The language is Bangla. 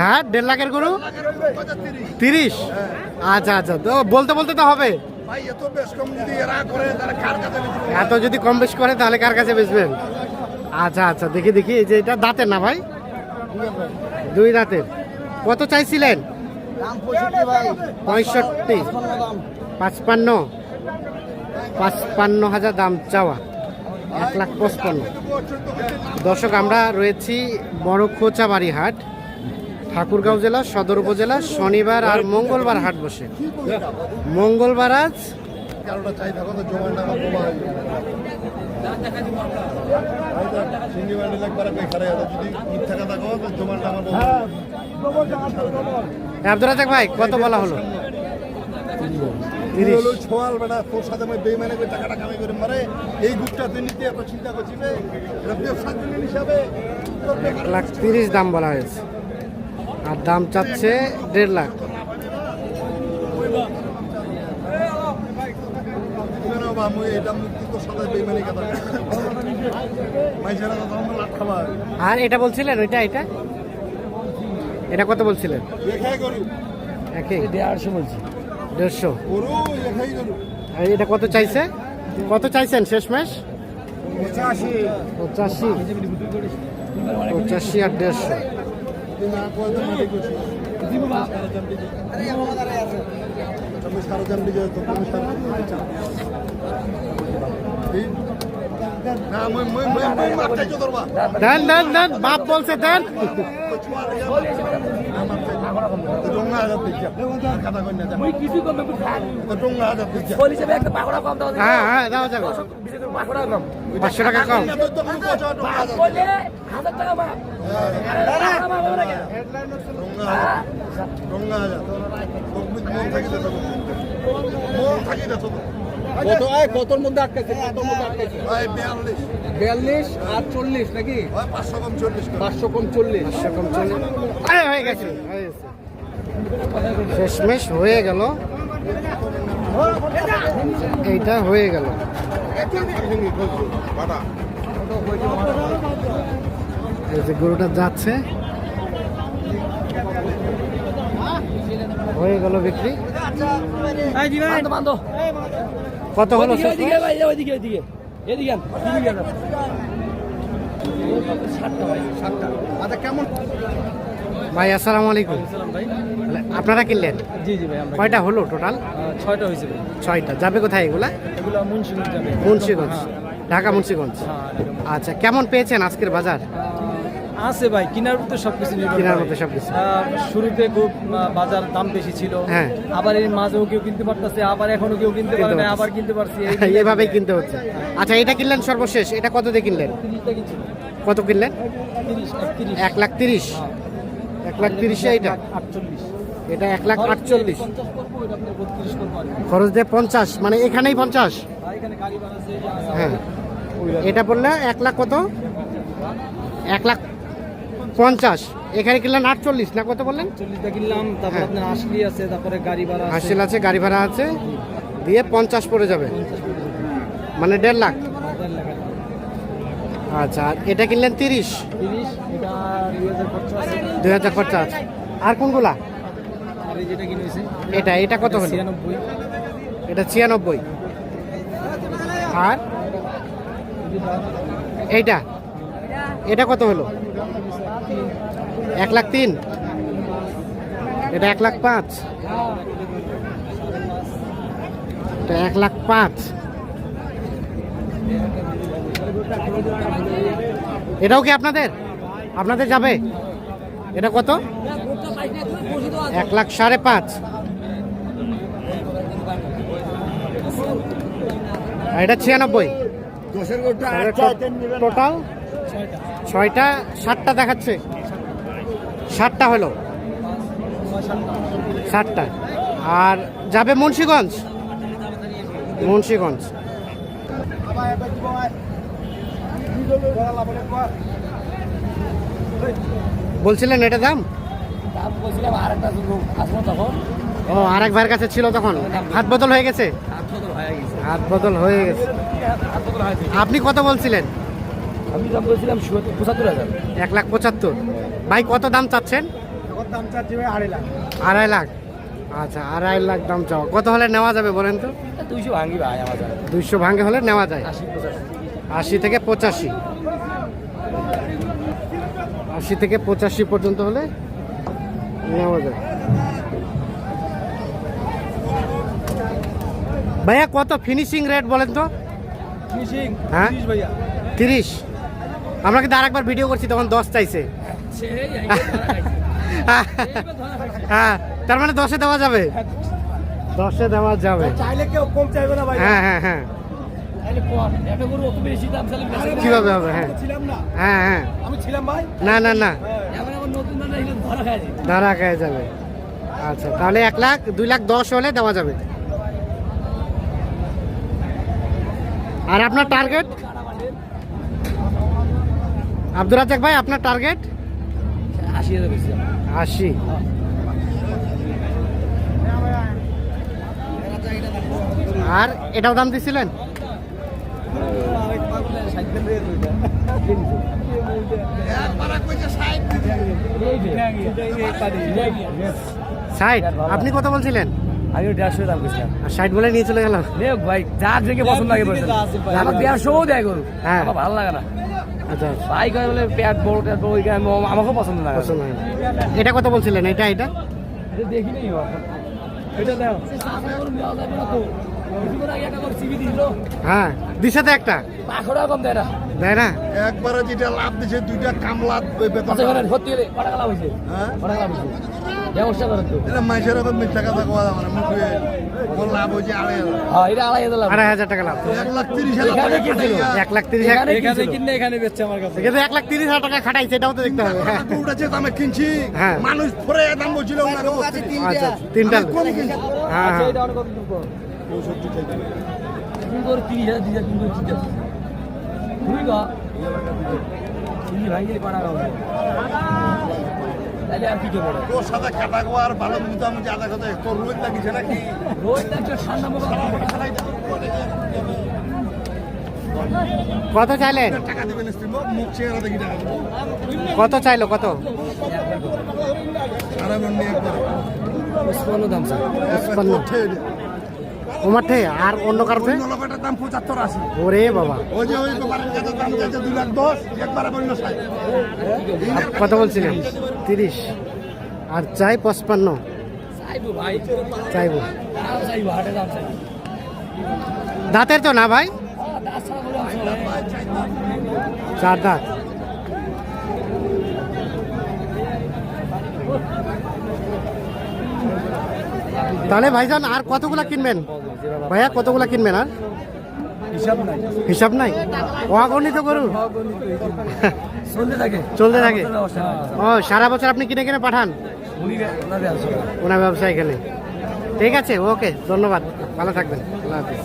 হ্যাঁ দেড় লাখের গরু? তিরিশ? আচ্ছা আচ্ছা। তো বলতে বলতে তো হবে। এত যদি কম বেশ করে, তাহলে কার কাছে বেচবেন? আচ্ছা আচ্ছা। দেখি দেখি। এই যে এটা দাঁতের না ভাই? দুই দাঁতের। কত চাইছিলেন? পঁয়ষট্টি। পাঁচপান্ন। পাঁচপান্ন হাজার দাম চাওয়া। এক লাখ পঁচপন্ন দর্শক, আমরা রয়েছি বড় খোঁচাবাড়ি হাট ঠাকুরগাঁও জেলা, সদর উপজেলা, শনিবার আর মঙ্গলবার হাট বসে মঙ্গলবার আজ। আব্দুল রাজাক ভাই, কত বলা হলো হলো ছোয়াল বেটা, তোর সাথে আমি বেইমানি করে টাকাটা কামাই করে মারে। এই গ্রুপটা তুই নিতে এত চিন্তা করছিস রে? ব্যবসার জন্য হিসাবে এক লাখ তিরিশ দাম বলা হয়েছে। আর দাম চাচ্ছে দেড় লাখ। আর এটা বলছিলেন? ওইটা এটা? এটা কত বলছিলেন? একই দেড়শো বলছি। দেড়শো। এটা কত চাইছে? কত চাইছেন শেষমেশ? পঁচাশি পঁচাশি। পঁচাশি আর দেড়শো। দেন দেন দেন, বাপ বলছে দেন। ডোঙ্গা হাজার দিচ্ছা কথা কই না মুই কিছু কম বেবি খান হাজার দিচ্ছা বলি যাবে একটা পাকড়া কম দাও হ্যাঁ হ্যাঁ দাও কম টাকা কম কত ডোঙ্গা হাজার বলে হাজার টাকা হাজার ডোঙ্গা মন থাকি দে মন থাকি তো কত আয় কতর মধ্যে আটকাইছে কতর মধ্যে আটকাইছে বিয়াল্লিশ বিয়াল্লিশ আর চল্লিশ। নাকি পাঁচশো কম চল্লিশ। পাঁচশো কম চল্লিশ। সেরকম চলে আরে হয়ে গেছে। শেষমেশ হয়ে গেল এইটা হয়ে গেল এই যে গরুটা যাচ্ছে হয়ে গেল বিক্রি কত হলো আচ্ছা কেমন ভাই আসসালামু আলাইকুম। আপনারা কিনলেন? জি জি ভাই কয়টা হলো টোটাল ছয়টা হয়েছে ছয়টা। যাবে কোথায় এগুলা? এগুলো মুন্সিগঞ্জ ঢাকা মুন্সিগঞ্জ? হ্যাঁ, আচ্ছা কেমন পেয়েছেন আজকের বাজার? আছে ভাই কেনার মধ্যে সবকিছু কেনার। মধ্যে সবকিছু। শুরুতে খুব বাজার দাম বেশি ছিল। হ্যাঁ। আবার এই মাঝেও কেউ কিনতে পারতেছে আবার এখনও কেউ কিনতে পারে না আবার কিনতে পারছি এই মিলে এভাবেই কিনতে হচ্ছে। আচ্ছা এটা কিনলেন সর্বশেষ এটা কত দিয়ে কিনলেন? কত কিনলেন? এক লাখ তিরিশ। এক লাখ তিরিশে আটচল্লিশ। এটা এক লাখ আটচল্লিশ। এটা। খরচ দিয়ে পঞ্চাশ মানে এখানেই পঞ্চাশ? হ্যাঁ। এটা পড়লে এক লাখ কত? এক লাখ পঞ্চাশ। এখানে কিনলেন আটচল্লিশ না কত বললেন? চল্লিশটা কিনলাম তারপর হ্যাঁ। আপনার আছে তারপরে গাড়ি ভাড়া আছে। আছে গাড়ি ভাড়া আছে দিয়ে পঞ্চাশ পড়ে যাবে। মানে দেড় লাখ। আচ্ছা এটা কিনলেন তিরিশ? তিরিশ এটা দুই হাজার খরচা আছে আর কোনগুলা? এটা এটা কত হলো? এটা ছিয়ানব্বই। আর? এইটা? এটা কত হলো? এক লাখ তিন। এটা এক লাখ পাঁচ। এটা এক লাখ পাঁচ। এটাও কি আপনাদের? আপনাদের যাবে? এটা কত? এক লাখ সাড়ে পাঁচ। এটা ছিয়ানব্বই। টোটাল ছয়টা, সাতটা দেখাচ্ছে। সাতটা হলো। সাতটা। আর যাবে মুন্সীগঞ্জ? মুন্সিগঞ্জ। বলছিলেন এটা দাম? দাম বলছিলাম আর একটা আসব তখন। ও ভাইয়ের কাছে ছিল তখন? হাত বদল হয়ে গেছে? হয়ে হাত বদল হয়ে গেছে। আপনি কত বলছিলেন? আমি দাম বলছিলাম পঁচাত্তর হাজার। এক লাখ পঁচাত্তর। ভাই কত দাম চাচ্ছেন? দাম চাচ্ছি ভাই আড়াই লাখ। আড়াই লাখ। আচ্ছা আড়াই লাখ দাম চাও। কত হলে নেওয়া যাবে বলেন তো? দুইশো ভাঙি ভাই আমার দুইশো ভাঙ্গে হলে নেওয়া যায়। আশি থেকে পঁচাশি। আশি থেকে পঁচাশি পর্যন্ত হলে নেওয়া যায়। ভাইয়া কত ফিনিশিং রেট বলেন তো? ফিনিশিং হ্যাঁ? তিরিশ আমরা কিন্তু আরেকবার ভিডিও করছি তখন দশ চাইছে। হ্যাঁ তার মানে দশে দেওয়া যাবে। দশে দেওয়া যাবে। চাইলে কেউ কম চাইবে না ভাই হ্যাঁ হ্যাঁ হ্যাঁ। কীভাবে হবে? হ্যাঁ। হ্যাঁ হ্যাঁ। আমি ছিলাম ভাই। না না না। এগুলো ধরা খেয়ে যাবে। আচ্ছা তাহলে এক লাখ দুই লাখ দশ হলে দেওয়া যাবে। আর আপনার টার্গেট আব্দুর রাজাক ভাই আপনার টার্গেট আশি আশি। আর এটাও দাম দিছিলেন? ষাট? আপনি কত বলছিলেন? আমি দেড়শো দাম করছিলাম। আর ষাট বলে নিয়ে চলে গেলাম দেখ ভাই যার থেকে পছন্দ লাগে আমার দেড়শো দেয় গরু হ্যাঁ। ভালো লাগে না। আচ্ছা। ভাই কয় বলে পেট বড় পেট বড় আমাকেও পছন্দ লাগে এটা কত বলছিলেন? এটা এটা? দেখি দাও হ্যাঁ দিছে তো একটা। দেয় না। একবারে যেটা লাভ দিছে দুইটা কামলা লাভ বেতন আচ্ছা সত্যি হ্যাঁ? ব্যবস্থা করেন তো। এটা মাইসের মিথ্যা কথা কোয়া মানে মুখে লাভ হয়েছে আড়াই হাজার। এটা আড়াই হাজার আড়াই হাজার টাকা লাভ। এক লাখ তিরিশ হাজার। এক লাখ তিরিশ হাজার এখানে কিনলে এখানে বেচছে আমার কাছে। কিন্তু এক লাখ তিরিশ হাজার টাকা খাটাইছে এটাও তো দেখতে হবে। যে দামে কিনছি। হ্যাঁ। মানুষ পরে দাম বলছিল আচ্ছা তিনটা। কম কিনছি। হ্যাঁ আচ্ছা হ্যাঁ। এটা অনেক তিরিশ হাজার দিতে গা তুমি গেলে গাও। তাহলে আর কি করব তোর সাথে কাটা গোয়া আর ভালো মতো আমি আদা কথা তোর রোহিত লাগিছে নাকি? রোজ দেখছ ঠান্ডা মুখ কত চাইলেন? টাকা দিবেন মুখ চেহারা দেখি টাকা কত চাইলো কত? একবার। দাম স্যার থেকে আর অন্য অন্য লোকেরটার দাম পঁচাত্তর আশি ওরে বাবা। ওই যে ওই ব্যাপারের কাছে দাম চাইছে দুই লাখ দশ একবারে বলল বলছিলেন? তিরিশ। আর চাই পঁচপান্ন? চাইব। দাঁতের তো না ভাই। চার দাঁত। তাহলে ভাইজান আর কতগুলা কিনবেন? ভাইয়া কতগুলা কিনবেন আর? হিসাব নাই। অগণিত গরু? চলতে থাকে। ও সারা বছর আপনি কিনে কিনে পাঠান? ওনার ব্যবসা এখানে। ঠিক আছে ওকে ধন্যবাদ। ভালো থাকবেন। আল্লাহ হাফিজ।